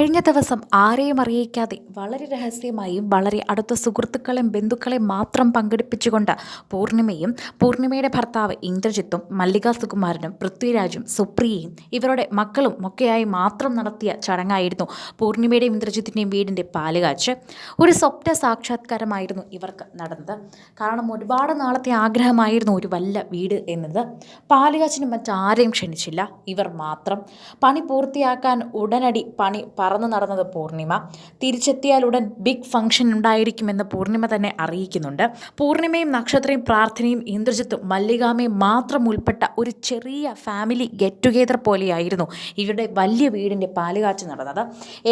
കഴിഞ്ഞ ദിവസം ആരെയും അറിയിക്കാതെ വളരെ രഹസ്യമായും വളരെ അടുത്ത സുഹൃത്തുക്കളെയും ബന്ധുക്കളെയും മാത്രം പങ്കെടുപ്പിച്ചുകൊണ്ട് പൂർണിമയും പൂർണിമയുടെ ഭർത്താവ് ഇന്ദ്രജിത്തും മല്ലിക സുകുമാരനും പൃഥ്വിരാജും സുപ്രിയയും ഇവരുടെ മക്കളും ഒക്കെയായി മാത്രം നടത്തിയ ചടങ്ങായിരുന്നു പൂർണിമയുടെയും ഇന്ദ്രജിത്തിന്റെയും വീടിന്റെ പാലുകാച്ച്. ഒരു സ്വപ്ന സാക്ഷാത്കാരമായിരുന്നു ഇവർക്ക് നടന്നത്. കാരണം ഒരുപാട് നാളത്തെ ആഗ്രഹമായിരുന്നു ഒരു വല്ല വീട് എന്നത്. പാലുകാച്ചിന് മറ്റാരെയും ക്ഷണിച്ചില്ല. ഇവർ മാത്രം. പണി പൂർത്തിയാക്കാൻ ഉടനടി പണി പറന്നു നടന്നത് പൂർണിമ. തിരിച്ചെത്തിയാൽ ഉടൻ ബിഗ് ഫംഗ്ഷൻ ഉണ്ടായിരിക്കുമെന്ന് പൂർണിമ തന്നെ അറിയിക്കുന്നുണ്ട്. പൂർണിമയും നക്ഷത്രയും പ്രാർത്ഥനയും ഇന്ദ്രജിത്തും മല്ലികാമയും മാത്രം ഉൾപ്പെട്ട ഒരു ചെറിയ ഫാമിലി ഗെറ്റ് ടുഗെദർ പോലെയായിരുന്നു ഇവരുടെ വലിയ വീടിന്റെ പാലുകാച്ച് നടന്നത്.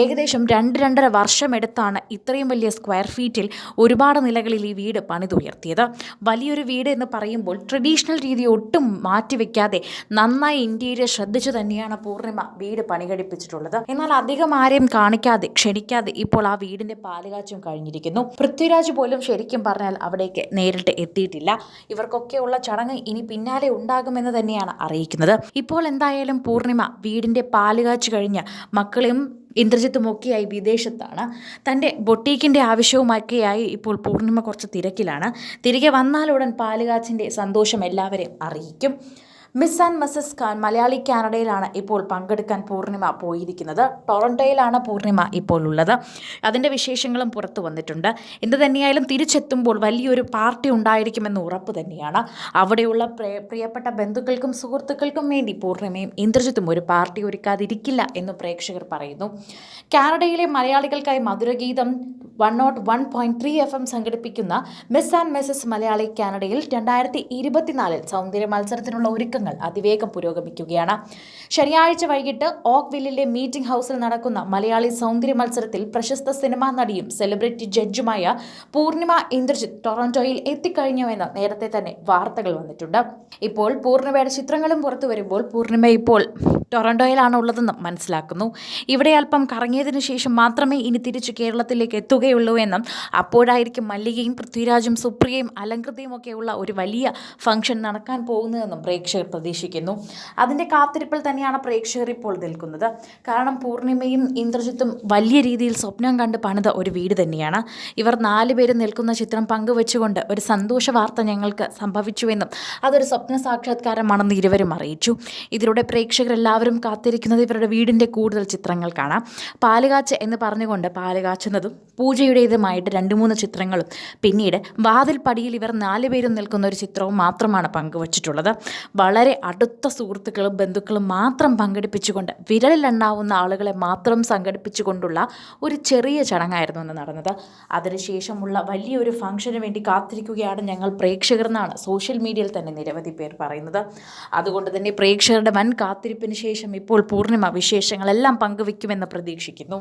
ഏകദേശം രണ്ട് രണ്ടര വർഷമെടുത്താണ് ഇത്രയും വലിയ സ്ക്വയർ ഫീറ്റിൽ ഒരുപാട് നിലകളിൽ ഈ വീട് പണിതുയർത്തിയത്. വലിയൊരു വീട് എന്ന് പറയുമ്പോൾ ട്രഡീഷണൽ രീതി ഒട്ടും മാറ്റിവെക്കാതെ നന്നായി ഇന്റീരിയർ ശ്രദ്ധിച്ചു തന്നെയാണ് പൂർണിമ വീട് പണികഴിപ്പിച്ചിട്ടുള്ളത്. എന്നാൽ അധികം ആരെയും കാണിക്കാതെ ക്ഷണിക്കാതെ ഇപ്പോൾ ആ വീടിന്റെ പാലുകാച്ചും കഴിഞ്ഞിരിക്കുന്നു. പൃഥ്വിരാജ് പോലും ശരിക്കും പറഞ്ഞാൽ അവിടേക്ക് നേരിട്ട് എത്തിയിട്ടില്ല. ഇവർക്കൊക്കെയുള്ള ചടങ്ങ് ഇനി പിന്നാലെ ഉണ്ടാകുമെന്ന് തന്നെയാണ് അറിയിക്കുന്നത്. ഇപ്പോൾ എന്തായാലും പൂർണിമ വീടിന്റെ പാലുകാച്ച് കഴിഞ്ഞ് മക്കളെയും ഇന്ദ്രജിത്തുമൊക്കെയായി വിദേശത്താണ്. തന്റെ ബൊട്ടീക്കിന്റെ ആവശ്യവുമൊക്കെയായി ഇപ്പോൾ പൂർണിമ കുറച്ച് തിരക്കിലാണ്. തിരികെ വന്നാലുടൻ പാലുകാച്ചിന്റെ സന്തോഷം എല്ലാവരെയും അറിയിക്കും. Miss and Mrs Khan Malayali കാനഡയിലാണ് ഇപ്പോൾ പങ്കെടുക്കാൻ പൂർണിമ പോയിരിക്കുന്നത്. ടൊറന്റോയിലാണ് പൂർണിമ ഇപ്പോൾ ഉള്ളത്. അതിന്റെ വിശേഷങ്ങളും പുറത്തു വന്നിട്ടുണ്ട്. എന്ത് തന്നെയായാലും തിരിച്ചെത്തുമ്പോൾ വലിയൊരു പാർട്ടി ഉണ്ടായിരിക്കുമെന്ന് ഉറപ്പ് തന്നെയാണ്. അവിടെയുള്ള പ്രിയപ്പെട്ട ബന്ധുക്കൾക്കും സുഹൃത്തുക്കൾക്കും വേണ്ടി പൂർണിമയും ഇന്ദ്രജിത്തും ഒരു പാർട്ടി ഒരുക്കാതിരിക്കില്ല എന്ന് പ്രേക്ഷകർ പറയുന്നു. കാനഡയിലെ മലയാളികൾക്കായി Madhurageetham one nought one point three F M സംഘടിപ്പിക്കുന്ന മിസ് ആൻഡ് മിസസ് മലയാളി കാനഡയിൽ രണ്ടായിരത്തി ഇരുപത്തിനാലിൽ സൗന്ദര്യ മത്സരത്തിനുള്ള ഒരുക്കങ്ങൾ അതിവേഗം പുരോഗമിക്കുകയാണ്. ശനിയാഴ്ച വൈകിട്ട് ഓക്ക് വില്ലിലെ മീറ്റിംഗ് ഹൗസിൽ നടക്കുന്ന മലയാളി സൗന്ദര്യ മത്സരത്തിൽ പ്രശസ്ത സിനിമാ നടിയും സെലിബ്രിറ്റി ജഡ്ജുമായ പൂർണിമ ഇന്ദ്രജിത്ത് ടൊറന്റോയിൽ എത്തിക്കഴിഞ്ഞുവെന്ന് നേരത്തെ തന്നെ വാർത്തകൾ വന്നിട്ടുണ്ട്. ഇപ്പോൾ പൂർണിമയുടെ ചിത്രങ്ങളും പുറത്തു വരുമ്പോൾ പൂർണിമ ഇപ്പോൾ ടൊറന്റോയിലാണ് ഉള്ളതെന്ന് മനസ്സിലാക്കുന്നു. ഇവിടെ അല്പം കറങ്ങിയതിനു ശേഷം മാത്രമേ ഇനി തിരിച്ചു കേരളത്തിലേക്ക് എത്തുകയുള്ളൂ എന്നും അപ്പോഴായിരിക്കും മല്ലികയും പൃഥ്വിരാജും സുപ്രിയയും അലങ്കൃതയും ഒക്കെയുള്ള ഒരു വലിയ ഫംഗ്ഷൻ നടക്കാൻ പോകുന്നതെന്നും പ്രേക്ഷകർ പ്രതീക്ഷിക്കുന്നു. അതിന്റെ കാത്തിരിപ്പിൽ തന്നെയാണ് പ്രേക്ഷകർ ഇപ്പോൾ നിൽക്കുന്നത്. കാരണം പൂർണിമയും ഇന്ദ്രജിത്തും വലിയ രീതിയിൽ സ്വപ്നം കണ്ട് പണിത ഒരു വീട് തന്നെയാണ്. ഇവർ നാല് പേരും നിൽക്കുന്ന ചിത്രം പങ്കുവെച്ചുകൊണ്ട് ഒരു സന്തോഷ വാർത്ത ഞങ്ങൾക്ക് സംഭവിച്ചുവെന്നും അതൊരു സ്വപ്ന സാക്ഷാത്കാരമാണെന്ന് ഇരുവരും അറിയിച്ചു. ഇതിലൂടെ പ്രേക്ഷകരെല്ലാവരും കാത്തിരിക്കുന്നത് ഇവരുടെ വീടിന്റെ കൂടുതൽ ചിത്രങ്ങൾ കാണാം. പാലുകാച്ച് എന്ന് പറഞ്ഞുകൊണ്ട് പാലുകാച്ചുന്നതും പൂജയുടേതുമായിട്ട് രണ്ട് മൂന്ന് ചിത്രങ്ങളും. പിന്നീട് വാതിൽപ്പടിയിൽ ഇവർ നാലുപേരും നിൽക്കുന്ന ഒരു ചിത്രവും മാത്രമാണ് പങ്കുവച്ചിട്ടുള്ളത്. വളരെ അടുത്ത സുഹൃത്തുക്കളും ബന്ധുക്കളും മാത്രം പങ്കെടുപ്പിച്ചുകൊണ്ട് വിരലിലെണ്ണാവുന്ന ആളുകളെ മാത്രം സംഘടിപ്പിച്ചുകൊണ്ടുള്ള ഒരു ചെറിയ ചടങ്ങായിരുന്നു അന്ന് നടന്നത്. അതിനുശേഷമുള്ള വലിയൊരു ഫംഗ്ഷന് വേണ്ടി കാത്തിരിക്കുകയാണ് ഞങ്ങൾ പ്രേക്ഷകർ എന്നാണ് സോഷ്യൽ മീഡിയയിൽ തന്നെ നിരവധി പേർ പറയുന്നത്. അതുകൊണ്ട് തന്നെ പ്രേക്ഷകരുടെ വൻ കാത്തിരിപ്പിന് ശേഷം ഇപ്പോൾ പൂർണിമ വിശേഷങ്ങളെല്ലാം പങ്കുവയ്ക്കുമെന്ന് പ്രതീക്ഷിക്കുന്നു.